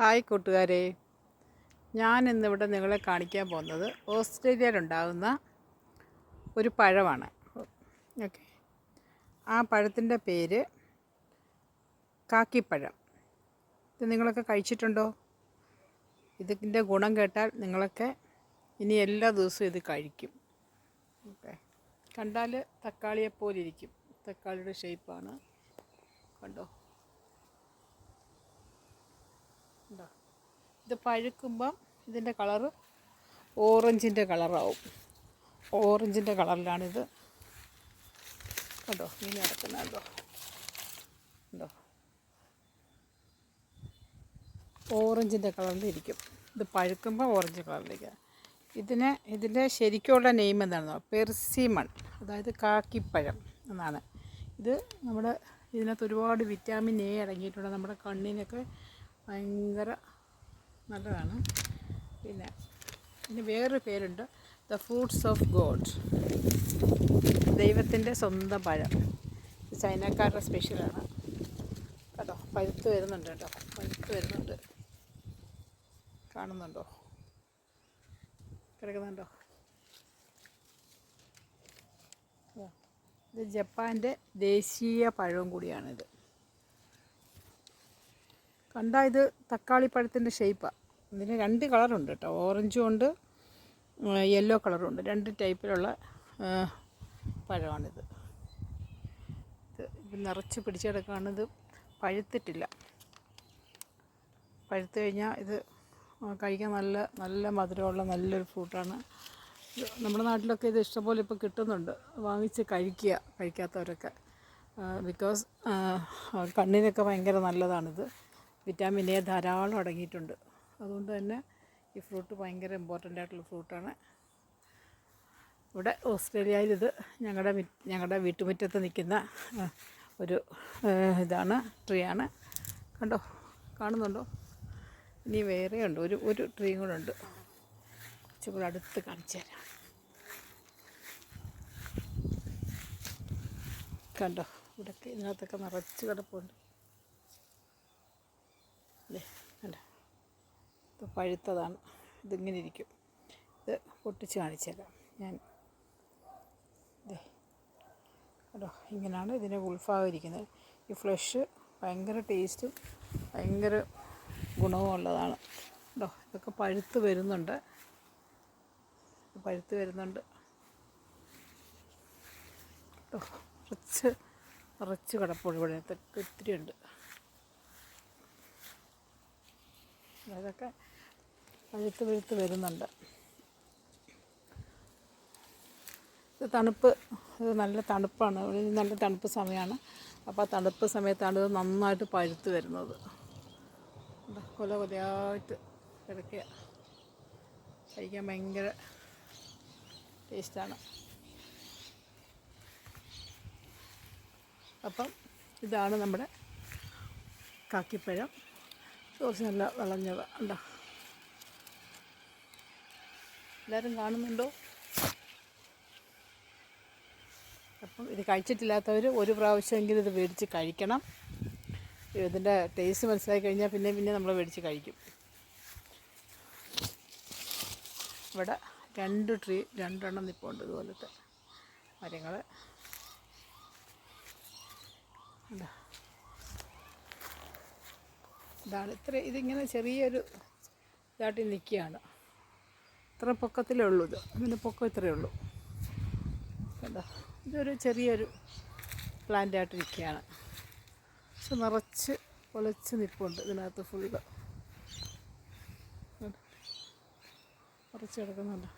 Hi കൂട്ടുകാരെ. ഞാൻ ഇന്നിവിടെ നിങ്ങളെ കാണിക്കാൻ പോകുന്നത് ഓസ്ട്രേലിയയിലുണ്ടാകുന്ന ഒരു പഴമാണ്. ഓക്കെ. ആ പഴത്തിന്റെ പേര് കാക്കിപ്പഴം. ഇത് നിങ്ങളൊക്കെ കഴിച്ചിട്ടുണ്ടോ? ഇതിന്റെ ഗുണം കേട്ടാൽ നിങ്ങളൊക്കെ ഇനി എല്ലാ ദിവസവും ഇത് കഴിക്കും. ഓക്കെ. കണ്ടാൽ തക്കാളിയെപ്പോലെ ഇരിക്കും തക്കാളിയുടെ ഷേപ്പാണ് കണ്ടോ? ഇത് പഴുക്കുമ്പം ഇതിന്റെ കളറ് ഓറഞ്ചിന്റെ കളറാവും. ഓറഞ്ചിന്റെ കളറിലാണിത്. കണ്ടോ? അടക്കുന്ന കിടക്കുന്നുണ്ടോ കണ്ടോ? ഓറഞ്ചിന്റെ കളറിൽ ഇരിക്കും ഇത് പഴുക്കുമ്പോൾ ഓറഞ്ച് കളറിലേക്ക് ഇതിന് ഇതിന്റെ ശരിക്കുള്ള നെയിം എന്താണെന്നോ? പെർസിമൺ അതായത് കാക്കിപ്പഴം എന്നാണ്. ഇത് നമ്മുടെ ഇതിനകത്ത് ഒരുപാട് വിറ്റാമിൻ എ അടങ്ങിയിട്ടുണ്ട്. നമ്മുടെ കണ്ണിനൊക്കെ ഭയങ്കര നല്ലതാണ്. പിന്നെ ഇതിന് വേറൊരു പേരുണ്ട്. ദ ഫ്രൂട്ട്സ് ഓഫ് ഗോഡ് ദൈവത്തിന്റെ സ്വന്തം പഴം. ചൈനക്കാരുടെ സ്പെഷ്യലാണ്. കേട്ടോ പഴുത്ത് വരുന്നുണ്ട് കേട്ടോ. പഴുത്ത് വരുന്നുണ്ട്. കാണുന്നുണ്ടോ? കിടക്കുന്നുണ്ടോ? ഇത് ജപ്പാന്റെ ദേശീയ പഴവും കൂടിയാണിത്. കണ്ടാൽ ഇത് തക്കാളിപ്പഴത്തിന്റെ ഷേപ്പാണ് ഇതിന് രണ്ട് കളറുണ്ട് കേട്ടോ. ഓറഞ്ചും ഉണ്ട് യെല്ലോ കളറും ഉണ്ട് രണ്ട് ടൈപ്പിലുള്ള പഴമാണിത്. ഇത് ഇത് നിറച്ച് പിടിച്ച് കിടക്കുകയാണ് ഇത് പഴുത്തിട്ടില്ല. പഴുത്ത് കഴിഞ്ഞാൽ ഇത് കഴിക്കാൻ നല്ല നല്ല മധുരമുള്ള നല്ലൊരു ഫ്രൂട്ടാണ്. നമ്മുടെ നാട്ടിലൊക്കെ ഇത് ഇഷ്ടംപോലെ ഇപ്പോൾ കിട്ടുന്നുണ്ട്. വാങ്ങിച്ച് കഴിക്കുക കഴിക്കാത്തവരൊക്കെ. ബിക്കോസ് കണ്ണിനൊക്കെ ഭയങ്കര നല്ലതാണിത്. വിറ്റാമിൻ എ ധാരാളം അടങ്ങിയിട്ടുണ്ട്. അതുകൊണ്ട് തന്നെ ഈ ഫ്രൂട്ട് ഭയങ്കര ഇമ്പോർട്ടന്റ് ആയിട്ടുള്ള ഫ്രൂട്ടാണ്. ഇവിടെ ഓസ്ട്രേലിയയിൽ ഇത് ഞങ്ങളുടെ ഞങ്ങളുടെ വീട്ടുമുറ്റത്ത് നിൽക്കുന്ന ഒരു ഇതാണ് ട്രീ ആണ് കണ്ടോ? കാണുന്നുണ്ടോ? ഇനി വേറെ ഉണ്ട്. ഒരു ഒരു ട്രീയും കൂടെ ഉണ്ട്. കുറച്ചും കൂടെ അടുത്ത് കാണിച്ചു തരാം. കണ്ടോ? ഇവിടെയൊക്കെ ഇതിനകത്തൊക്കെ നിറച്ച് കിടപ്പുണ്ട്. ഇത് പഴുത്തതാണ്. ഇതിങ്ങനെ ഇരിക്കും. ഇത് പൊട്ടിച്ച് കാണിച്ചേക്കാം. ഞാൻ കേട്ടോ ഇങ്ങനെയാണ് ഇതിന്റെ ഉൾഭാഗം ഈ ഫ്ലഷ് ഭയങ്കര ടേസ്റ്റും ഭയങ്കര ഗുണവും ഉള്ളതാണ്. കേട്ടോ ഇതൊക്കെ പഴുത്ത് വരുന്നുണ്ട്. പഴുത്ത് വരുന്നുണ്ട്. കേട്ടോ കുറച്ച് നിറച്ച് കിടപ്പുണ്ട് ഇവിടെ. ഇതൊക്കെ ഒത്തിരി ഉണ്ട് അതൊക്കെ പഴുത്ത് പഴുത്ത് വരുന്നുണ്ട്. ഇത് തണുപ്പ് ഇത് നല്ല തണുപ്പാണ്. നല്ല തണുപ്പ് സമയമാണ്. അപ്പോൾ ആ തണുപ്പ് സമയത്താണ് ഇത് നന്നായിട്ട് പഴുത്ത് വരുന്നത്? കൊല കൊലയായിട്ട് കിടക്കുക. കഴിക്കാൻ ഭയങ്കര ടേസ്റ്റാണ്. അപ്പം ഇതാണ് നമ്മുടെ കാക്കിപ്പഴം. കുറച്ച് നല്ല വിളഞ്ഞത്. ഉണ്ടോ എല്ലാവരും കാണുന്നുണ്ടോ? അപ്പം ഇത് കഴിച്ചിട്ടില്ലാത്തവർ ഒരു പ്രാവശ്യമെങ്കിലും ഇത് മേടിച്ച് കഴിക്കണം. ഇതിന്റെ ടേസ്റ്റ് മനസ്സിലാക്കി കഴിഞ്ഞാൽ പിന്നെ പിന്നെ നമ്മൾ മേടിച്ച് കഴിക്കും. ഇവിടെ രണ്ട് ട്രീ രണ്ടെണ്ണം നിൽപ്പുണ്ട് ഇതുപോലത്തെ മരങ്ങൾ ഇതാ. ഇതാണ് ഇത്ര ഇതിങ്ങനെ ചെറിയൊരു ഇതായിട്ട് നിൽക്കുകയാണ്. ഇത്ര പൊക്കത്തിലേ ഉള്ളൂ ഇത്. ഇതിന്റെ പൊക്കം ഇത്രയേ ഉള്ളൂ. കണ്ടോ? ഇതൊരു ചെറിയൊരു പ്ലാന്റ് ആയിട്ട് നിൽക്കുകയാണ് പക്ഷെ നിറച്ച് പൊളച്ച് നിൽപ്പുണ്ട് ഇതിനകത്ത് ഫുള്ള് നിറച്ച് കിടക്കുന്നുണ്ട്.